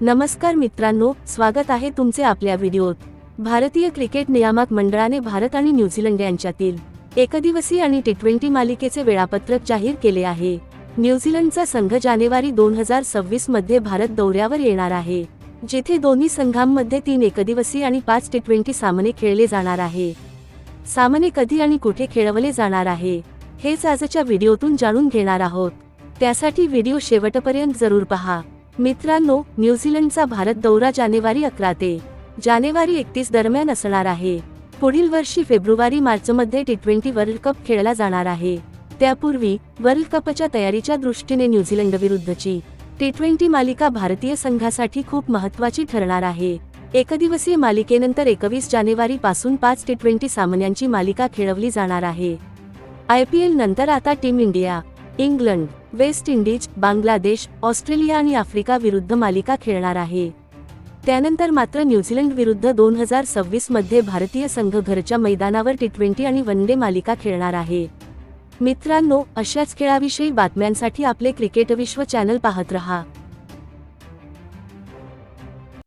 नमस्कार मित्रांनो स्वागत आहे तुमचे आपल्या व्हिडिओत. भारतीय क्रिकेट नियामक मंडळाने भारत आणि न्यूझीलंड यांच्यातील एकदिवसीय आणि टी ट्वेंटी मालिकेचे वेळापत्रक जाहीर केले आहे. न्यूझीलंडचा संघ जानेवारी दोन हजार सव्वीसमध्ये भारत दौऱ्यावर येणार आहे जेथे दोन्ही संघांमध्ये तीन एकदिवसीय आणि पाच टी ट्वेंटी सामने खेळले जाणार आहे. सामने कधी आणि कुठे खेळवले जाणार आहे हेच आजच्या व्हिडिओतून जाणून घेणार आहोत. त्यासाठी व्हिडिओ शेवटपर्यंत जरूर पहा. मित्रांनो न्यूझीलंडचा भारत दौरा जानेवारी अकरा ते जानेवारी एकतीस दरम्यान असणार आहे. पुढील वर्षी फेब्रुवारी मार्चमध्ये टी ट्वेंटी वर्ल्ड कप खेळला जाणार आहे. त्यापूर्वी वर्ल्ड कपच्या तयारीच्या दृष्टीने न्यूझीलंड विरुद्धची टी ट्वेंटी मालिका भारतीय संघासाठी खूप महत्वाची ठरणार आहे. एकदिवसीय मालिकेनंतर एकवीस जानेवारी पासून पाच टी ट्वेंटी सामन्यांची मालिका खेळवली जाणार आहे. आय पी एल नंतर आता team India England West Indies Bangladesh Australia आणि आफ्रिका विरुद्ध मालिका खेळणार आहे. त्यानंतर मात्र न्यूझीलंड विरुद्ध दोन हजार सव्वीसमध्ये भारतीय संघ घरच्या मैदानावर टी ट्वेंटी आणि वन डे मालिका खेळणार आहे. मित्रांनो अशाच खेळाविषयी बातम्यांसाठी आपले क्रिकेट विश्व चॅनल पाहत रहा.